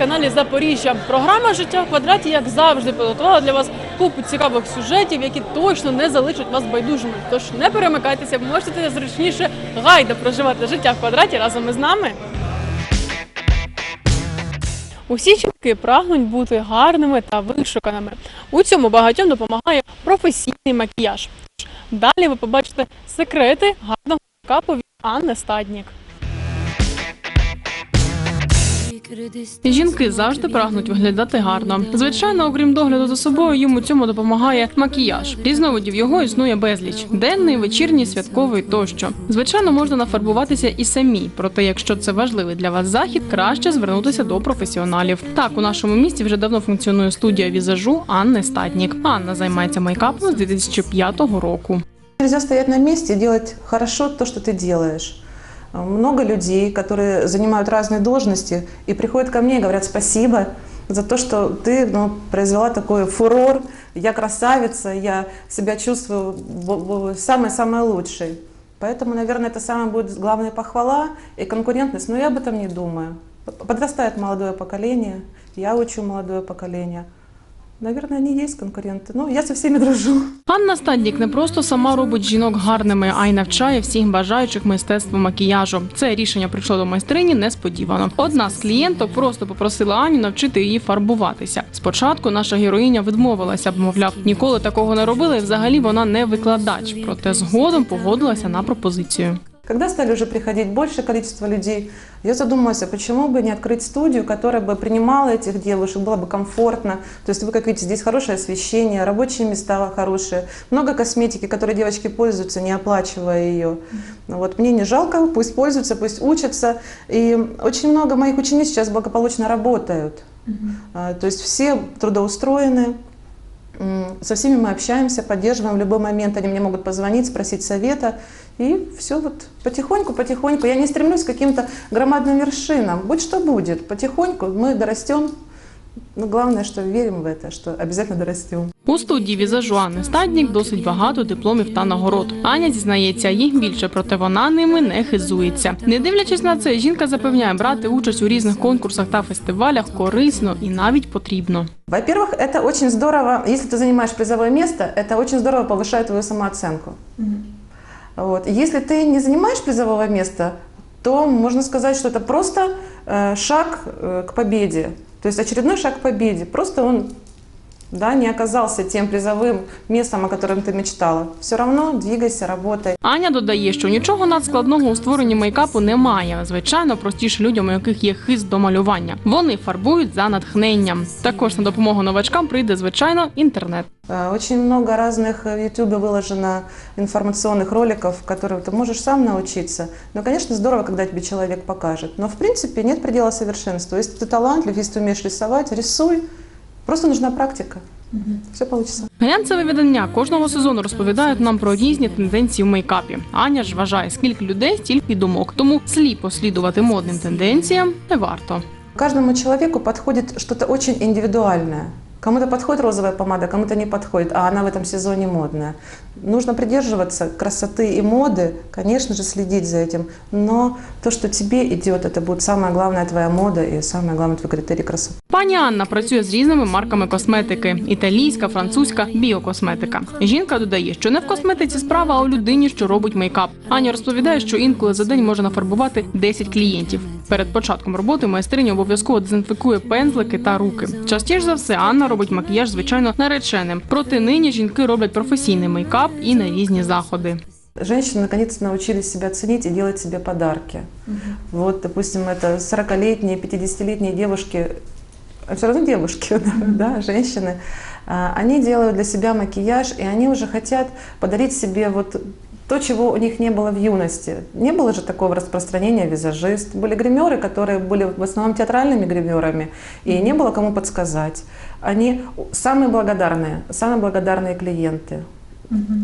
телеканалі Запоріжжя. Програма Життя в квадраті, як завжди, підготувала для вас купу цікавих сюжетів, які точно не залишать вас байдужими. Тож не перемикайтеся, ви можете зручніше гайда проживати життя в квадраті разом із нами. Усі жінки прагнуть бути гарними та вишуканими. У цьому багатьом допомагає професійний макіяж. Далі ви побачите секрети гарного капу від Анни Стаднік. Жінки завжди прагнуть виглядати гарно. Звичайно, окрім догляду за собою, їм у цьому допомагає макіяж. Різновидів його існує безліч: денний, вечірній, святковий тощо. Звичайно, можна нафарбуватися і самі. Проте, якщо це важливий для вас захід, краще звернутися до професіоналів. Так, у нашому місті вже давно функціонує студія візажу Анни Статнік. Анна займається мейкапом з 2005 року. Нельзя стоять на месте и делать хорошо то, что ты делаешь. Много людей, которые занимают разные должности и приходят ко мне и говорят спасибо за то, что ты ну, произвела такой фурор. Я красавица, я себя чувствую самой-самой лучшей. Поэтому, наверное, это самая будет главная похвала и конкурентность. Но я об этом не думаю. Подрастает молодое поколение, я учу молодое поколение. Наверное, они есть конкуренты. Ну, я со всеми дружу. Анна Стаднік не просто сама робить жінок гарними, а й навчає всіх бажаючих мистецтву макіяжу. Це рішення прийшло до майстрині несподівано. Одна з клієнток просто попросила Аню навчити її фарбуватися. Спочатку наша героїня відмовилася, мовляв, ніколи такого не робила, і взагалі вона не викладач. Проте згодом погодилася на пропозицію. Когда стали уже приходить большее количество людей, я задумалась, а почему бы не открыть студию, которая бы принимала этих девушек, было бы комфортно. То есть вы, как видите, здесь хорошее освещение, рабочие места хорошие, много косметики, которой девочки пользуются, не оплачивая ее. Вот, мне не жалко, пусть пользуются, пусть учатся. И очень много моих учениц сейчас благополучно работают. А, То есть все трудоустроены, Со всеми мы общаемся, поддерживаем в любой момент. Они мне могут позвонить, спросить совета. И все вот потихоньку, потихоньку. Я не стремлюсь к каким-то громадным вершинам. Будь что будет, потихоньку мы дорастем. Но главное, что верим в это, что обязательно дорастем. У студії візажу Анни Стаднік досить багато дипломів та нагород. Аня зізнається, їх більше, проте вона ними не хизується. Не дивлячись на це, жінка запевняє брати участь у різних конкурсах та фестивалях корисно і навіть потрібно. Во-первых, это очень здорово, если ты занимаешь призовое место, это очень здорово повышает твою самооценку. Вот. Если ты не занимаешь призового места, то можно сказать, что это просто э, шаг э, к победе. То есть очередной шаг к победе. Просто он да, не оказался тем призовым местом, о котором ты мечтала. Все равно двигайся, работай. Аня додає, що нічого надскладного у створенні мейкапу немає. Звичайно, простіше людям, у яких є хист до малювання. Вони фарбують за натхненням. Також на допомогу новачкам прийде звичайно інтернет. Э, Очень много разных э, в Ютубе выложено информационных роликов, которые ты можешь сам научиться. Но, конечно, здорово, когда тебе человек покажет. Но, в принципе, нет предела совершенства. Если ты талантлив, если ты умеешь рисовать, рисуй. Просто нужна практика. Все получится. Глянцеве видання кожного сезону розповідають нам про різні тенденції в мейкапі. Аня ж вважає, скільки людей, стільки думок. Тому сліпо слідувати модним тенденціям не варто. Каждому человеку подходит что-то очень индивидуальное. Кому-то подходит розовая помада, кому-то не подходит, а она в этом сезоне модная. Нужно придерживаться красоты и моды, конечно же, следить за этим. Но то, что тебе идет, это будет самая главная твоя мода и самое главное твой критерий красоты. Пані Анна працює з різними марками косметики: італійська, французька, біокосметика. Жінка додає, що не в косметиці справа, а у людині, що робить мейкап. Аня розповідає, що інколи за день може нафарбувати 10 клієнтів. Перед початком роботи майстриня обов'язково дезінфікує пензлики та руки. Частіше за все Анна робить макіяж, звичайно, нареченим. Проте нині жінки роблять професійний мейкап і на різні заходи. Женщины наконец-то научились себя ценить и делать себе подарки. Вот, допустим, это 40-летние, 50-летние девушки, все равно девушки, да, женщины, а, они делают для себя макияж, и они уже хотят подарить себе вот то, чего у них не было в юности. Не было же такого распространения визажист. Были гримеры, которые были в основном театральными гримерами, и не было кому подсказать. Они самые благодарные, самые благодарные клиенты.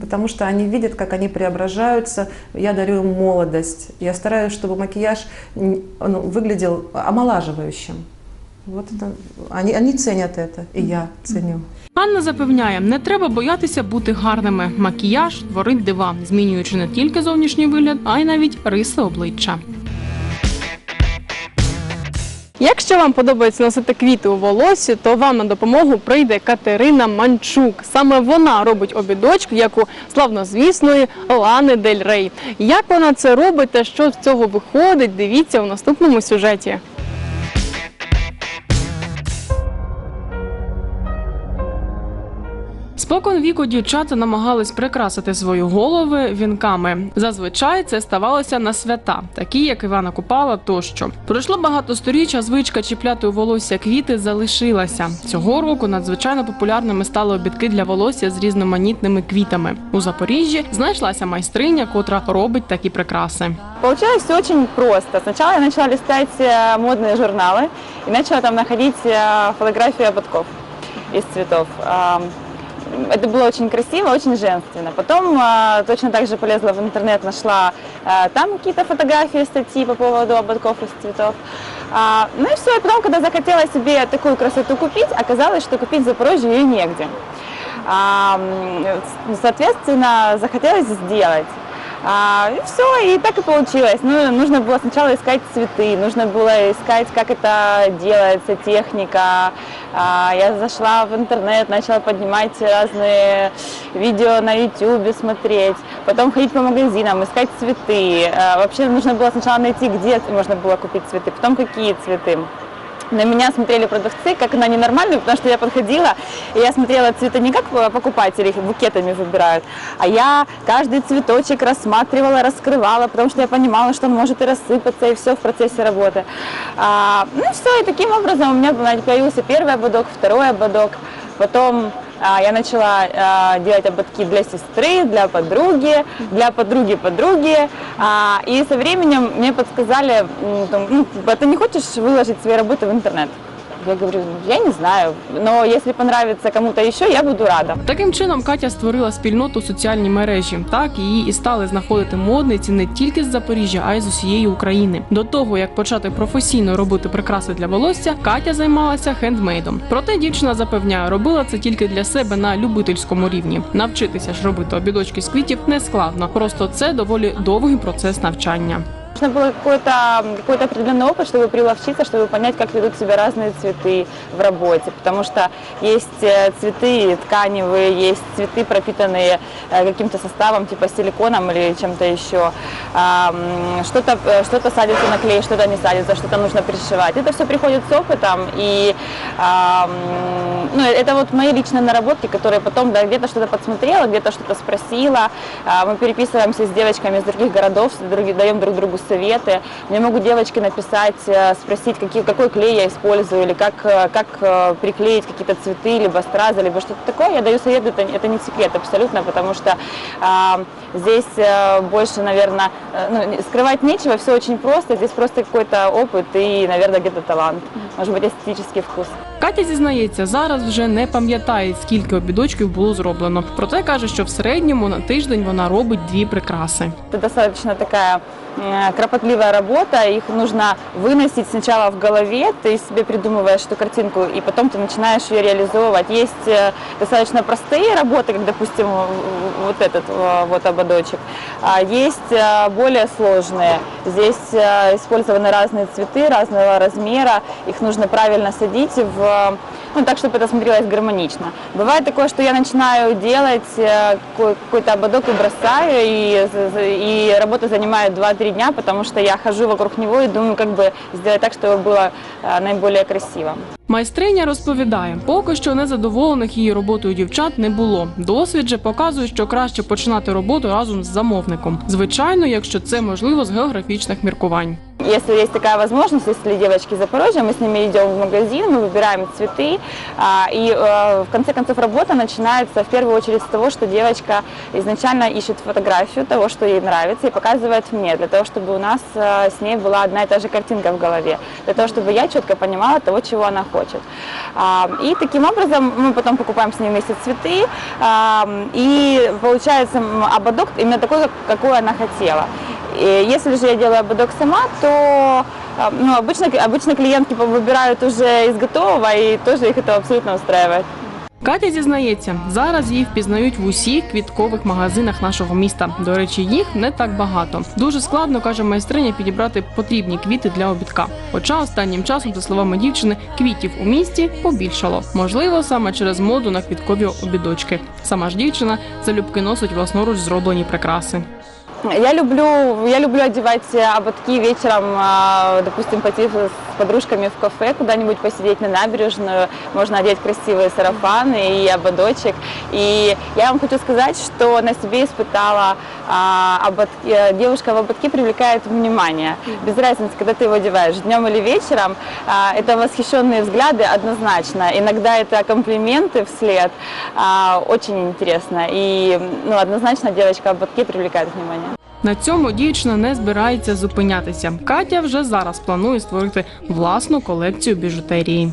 Потому что они видят, как они преображаются. Я дарю им молодость. Я стараюсь, чтобы макияж ну, выглядел омолаживающим. Вот это, они, они ценят это, и я ценю. Анна запевняє, не треба боятися бути гарними. Макіяж творить дива, змінюючи не тільки зовнішній вигляд, а й навіть риси обличчя. Якщо вам подобається носити квіти у волосі, то вам на допомогу прийде Катерина Манчук. Саме вона робить обідочки, як у славнозвісної Лани Дель Рей. Як вона це робить та що з цього виходить, дивіться у наступному сюжеті. Спокон віку дівчата намагались прикрасити свої голови вінками. Зазвичай це ставалося на свята, такі як Івана Купала тощо. Пройшло багато сторіч, а звичка чіпляти у волосся квіти залишилася. Цього року надзвичайно популярними стали обідки для волосся з різноманітними квітами. У Запоріжжі знайшлася майстриня, котра робить такі прикраси. Получалось все очень просто. Сначала я начала листать э, модные журналы и начала там находить э, фотографии ободков из цветов. Это было очень красиво, очень женственно. Потом э, точно так же полезла в интернет, нашла э, там какие-то фотографии, статьи по поводу ободков из цветов. А, ну и все, и потом, когда захотела себе такую красоту купить, оказалось, что купить в Запорожье ее негде. А, соответственно, захотелось сделать. А, и все, и так и получилось. Ну, нужно было сначала искать цветы, нужно было искать, как это делается, техника. А, я зашла в интернет, начала поднимать разные видео на YouTube, смотреть, потом ходить по магазинам, искать цветы. А, вообще нужно было сначала найти, где можно было купить цветы, потом какие цветы. На меня смотрели продавцы, как на ненормальную, потому что я подходила, и я смотрела цветы не как покупатели их букетами выбирают, а я каждый цветочек рассматривала, раскрывала, потому что я понимала, что он может и рассыпаться, и все в процессе работы. А, ну все, и таким образом у меня появился первый ободок, второй ободок, потом я начала а, делать ободки для сестры, для подруги, для подруги подруги. А, И со временем мне подсказали, ну, типа, ты не хочешь выложить свои работы в интернет? Я говорю, «Ну, я не знаю, но если понравится кому-то еще, я буду рада. Таким чином Катя створила спільноту у соціальній мережі. Так її і стали знаходити модниці не тільки з Запоріжжя, а й з усієї України. До того як почати професійно робити прикраси для волосся, Катя займалася хендмейдом. Проте дівчина запевняє, робила це тільки для себе на любительському рівні. Навчитися ж робити обідочки з квітів не складно. Просто це доволі довгий процес навчання. Нужно было какой-то какой определенный опыт, чтобы приловчиться, чтобы понять, как ведут себя разные цветы в работе. Потому что есть э, цветы тканевые, есть цветы, пропитанные э, каким-то составом, типа силиконом или чем-то еще. Что-то э, что садится на клей, что-то не садится, что-то нужно пришивать. Это все приходит с опытом. И ну, это вот мои личные наработки, которые потом да, где-то что-то подсмотрела, где-то что-то спросила. А, Мы переписываемся с девочками из других городов, даем друг другу советы. Мне могут девочки написать, э, спросить, какие, какой клей я использую, или как, э, как э, приклеить какие-то цветы, либо стразы, либо что-то такое. Я даю совет, это, это не секрет абсолютно, потому что а, здесь э, больше, наверное, ну, скрывать нечего, все очень просто. Здесь просто какой-то опыт и, наверное, где-то талант, может быть, эстетический вкус. Катя зізнається, зараз вже не пам'ятає, скільки обідочків було зроблено. Проте каже, що в середньому на тиждень вона робить дві прикраси. Это достаточно такая э, кропотливая работа, их нужно выносить сначала в голове, ты себе придумываешь эту картинку, и потом ты начинаешь ее реализовывать. Есть э, достаточно простые работы, как, допустим, в- в- вот этот э, вот ободочек, а есть э, более сложные. Здесь э, использованы разные цветы разного размера, их нужно правильно садить в ну, так, чтобы это смотрелось гармонично. Бывает такое, что я начинаю делать э, какой- какой-то ободок и бросаю, и, з- з- и работа занимает 2-3 дня, потому что я хожу вокруг него и думаю, как бы сделать так, чтобы было э, наиболее красиво. Майстриня розповідає, поки що незадоволених її роботою дівчат не було. Досвід же показує, що краще починати роботу разом з замовником. Звичайно, якщо це можливо з географічних міркувань. Если есть такая возможность, если девочки из Запорожья, мы с ними идем в магазин, мы выбираем цветы, а, и э, в конце концов работа начинается в первую очередь с того, что девочка изначально ищет фотографию того, что ей нравится, и показывает мне, для того, чтобы у нас э, с ней была одна и та же картинка в голове, для того, чтобы я четко понимала того, чего она хочет. А, И таким образом мы потом покупаем с ней вместе цветы, и получается ободок именно такой, как- какой она хотела. И Если же я делаю ободок сама, то а, ну, обычно, обычно клиентки выбирают уже из готового, и тоже их это абсолютно устраивает. Катя зізнається, зараз її впізнають в усіх квіткових магазинах нашого міста. До речі, їх не так багато. Дуже складно каже майстриня підібрати потрібні квіти для обідка. Хоча останнім часом, за словами дівчини, квітів у місті побільшало. Можливо, саме через моду на квіткові обідочки. Сама ж дівчина залюбки носить власноруч зроблені прикраси. Я люблю, я люблю одевать ободки вечером, допустим, пойти подружками в кафе, куда-нибудь посидеть на набережную. Можно одеть красивые сарафаны и ободочек. И я вам хочу сказать, что на себе испытала а, ободки. Э, Девушка в ободке привлекает внимание. Без разницы, когда ты его одеваешь, днем или вечером. А, Это восхищенные взгляды однозначно. Иногда это комплименты вслед. А, Очень интересно. И ну, однозначно девочка в ободке привлекает внимание. На цьому дівчина не збирається зупинятися. Катя вже зараз планує створити власну колекцію біжутерії.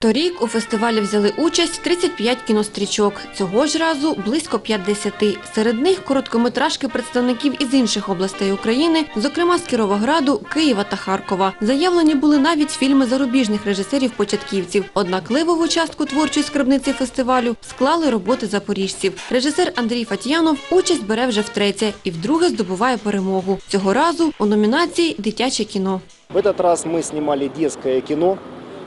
Торік у фестивалі взяли участь 35 кінострічок. Цього ж разу близько 50. Серед них короткометражки представників із інших областей України, зокрема з Кіровограду, Києва та Харкова. Заявлені були навіть фільми зарубіжних режисерів-початківців. Однак ливову частку творчої скарбниці фестивалю склали роботи запоріжців. Режисер Андрій Фатьянов участь бере вже втретє і вдруге здобуває перемогу. Цього разу у номінації Дитяче кіно. В этот раз мы снимали детское кино.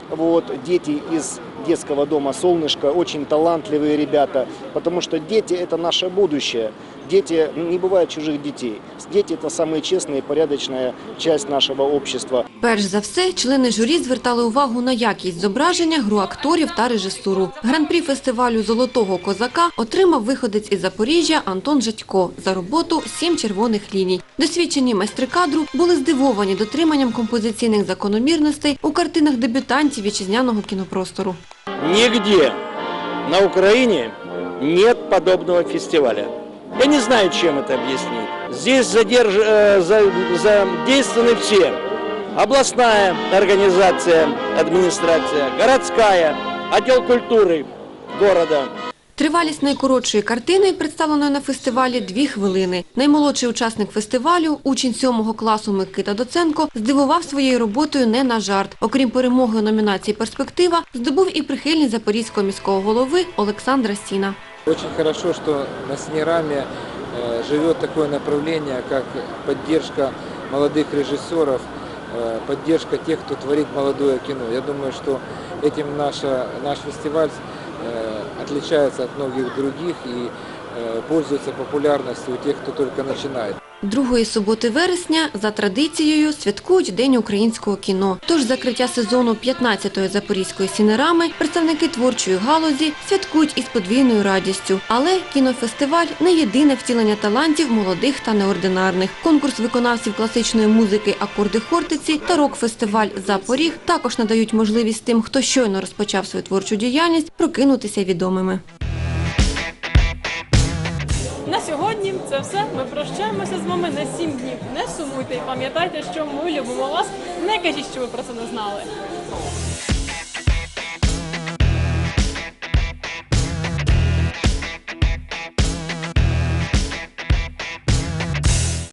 Вот, дети из детского дома «Солнышко» очень талантливые ребята, потому что дети – это наше будущее. Дети, не бывает чужих детей. Дети – это самая честная и порядочная часть нашего общества. Перш за все, члени журі звертали увагу на якість зображення, гру акторів та режисуру. Гран-прі фестивалю Золотого козака отримав виходець із Запоріжжя Антон Жадько за роботу «Сім червоних ліній». Досвідчені майстри кадру були здивовані дотриманням композиційних закономірностей у картинах дебютантів вітчизняного кінопростору. Нигде на Украине нет подобного фестиваля. Я не знаю, чем это объяснить. Здесь задерж... э, за- задействованы все. Областная организация, администрация, городская, отдел культуры города. Тривалість найкоротшої картини, представленої на фестивалі, дві хвилини. Наймолодший учасник фестивалю, учень сьомого класу Микита Доценко, здивував своєю роботою не на жарт. Окрім перемоги у номінації «Перспектива», здобув і прихильність запорізького міського голови Олександра Сіна. Очень хорошо, что на Синераме э, живет такое направление, как поддержка молодых режиссеров, э, поддержка тех, кто творит молодое кино. Я думаю, что этим наша, наш фестиваль э, отличается от многих других и э, пользуется популярностью у тех, кто только начинает. Другої суботи вересня за традицією святкують День українського кіно. Тож закриття сезону 15-ї Запорізької сінерами представники творчої галузі святкують із подвійною радістю. Але кінофестиваль не єдине втілення талантів молодих та неординарних. Конкурс виконавців класичної музики Акорди Хортиці та рок-фестиваль Запоріг також надають можливість тим, хто щойно розпочав свою творчу діяльність, прокинутися відомими. Це все. Ми прощаємося з вами на сім днів. Не сумуйте і пам'ятайте, що ми любимо вас. Не кажіть, що ви про це не знали.